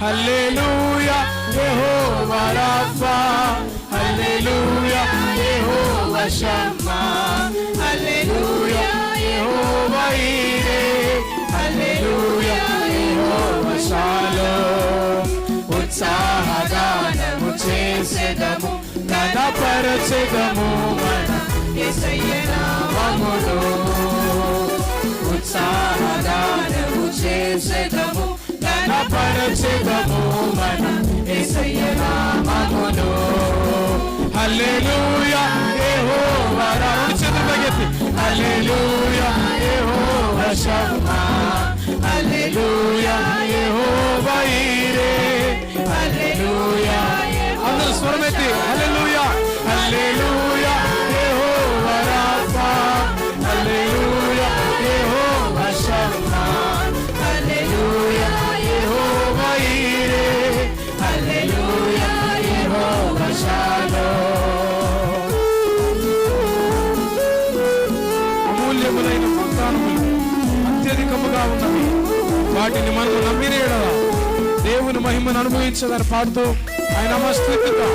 హల్లెలూయా యెహోవా Rapha హల్లెలూయా యెహోవా షమ్మా హల్లెలూయా యెహోవా ఈరే హల్లెలూయా యెహోవా shalom ఉత్సాహగానము చేసెదము గణపరచెదము మన ఎసయ్యనామములో ఉత్సాహగానము చేసెదము గణపరచెదము మన యేసయ్య నామములో హల్లెలూయా యెహోవా రామ చేతులకెత్తి హల్లెలూయా యెహోవా షమ్మా హల్లెలూయా యెహోవా అమూల్యములైన అత్యధికముగా ఉన్నవి వాటిని మనం నమ్మిన దేవుని మహిమను అనుభవించదని పాడుతూ ఆయన నమస్కృతిద్దాం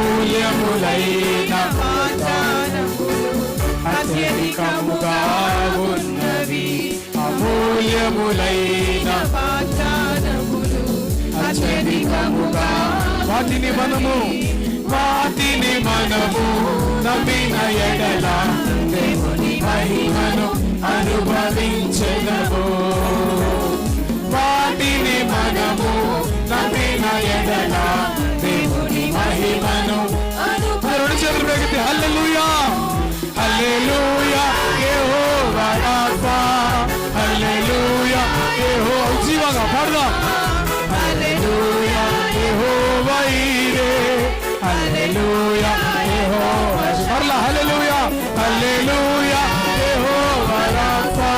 అమూల్యములైన అత్యధికముగా ఉన్నవి అమూల్యములైన అత్యధికముగా వాటిని మనము వాటిని మనము నమ్మిన ఎడల దేవుని మహిమను అనుభవించదము. వాటిని మనము నమ్మిన ఎడల దేవుని మహిమను పెగితే హల్లెలూయా! హల్లెలూయా! హల్లెలూయా యెహోవా ఈరే హల్లెలూయా యెహోవా మరలా హల్లెలూయా హల్లెలూయా యెహోవా రాఫా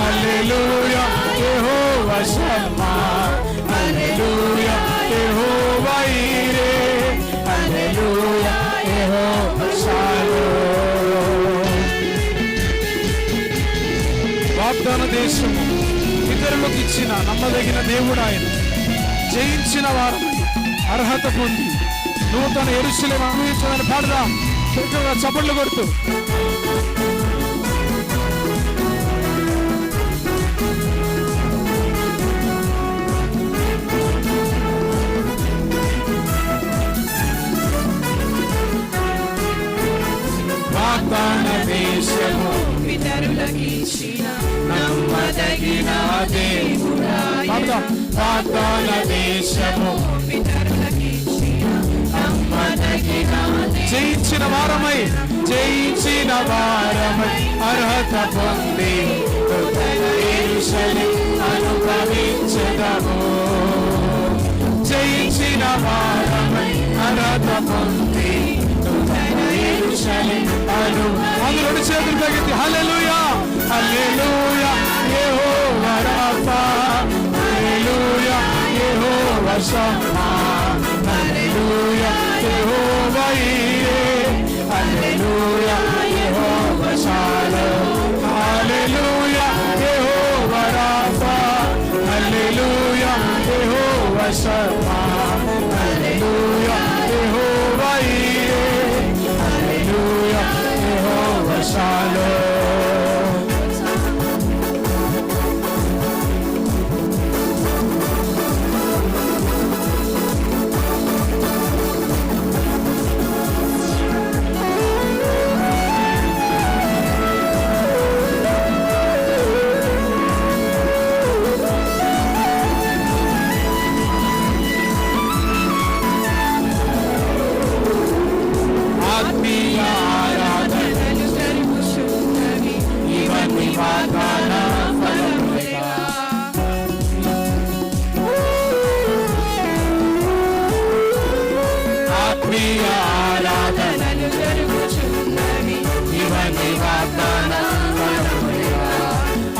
హల్లెలూయా యెహోవా షమ్మా హల్లెలూయా యెహోవా ఈరే హల్లెలూయా యెహోవా షాలోమ్ వాగ్దాన దేశము ఇతరులకు ఇచ్చిన నమ్మదగిన దేవుడు ఆయన. జయించిన వారమై అర్హత పొంది నూతన ఎరుసలేం అనుభవించాలని పాడదాం. చక్కగా చప్పట్లు కొడుతూ. వాగ్దాన దేశము పితరులకిచ్చిన నమ్మదగిన దేవుడా. పాడదాం దేశము. జయించిన వారమై జయించిన వారమై అర్హత పొంది అనుభవించదము. జయించిన వారమై అర్హత పొంది నూతన అను. అందరూ చేతులు తగ్గింది హలెలుయా హలెలుయా ఏ రాఫా యెహోవా షమ్మా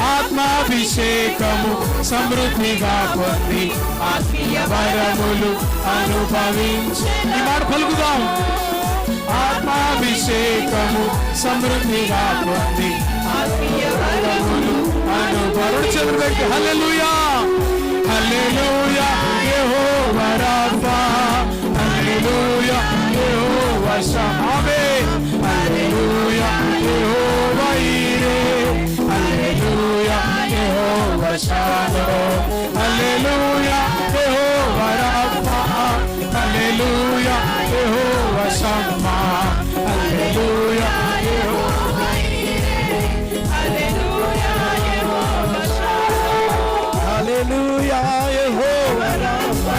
ఆత్మాభిషేకము సమృద్ధిగా పొంది ఆత్మీయ వరములు అనుభవించి. మాట పలుకుదాం. ఆత్మాభిషేకము సమృద్ధిగా పొంది ఆత్మీయ వరములు అనుభవించి. హల్లెలూయా. హల్లెలూయా. shalom. Hallelujah, Jehovah Rapha. Hallelujah, Jehovah Shammah. Hallelujah, Jehovah Yireh. Hallelujah, Jehovah Shalom. Hallelujah, Jehovah Rapha.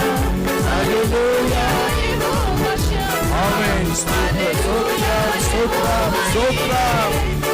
Hallelujah, Jehovah Shammah. Amen. Hallelujah, Jehovah Shalom. So proud, so.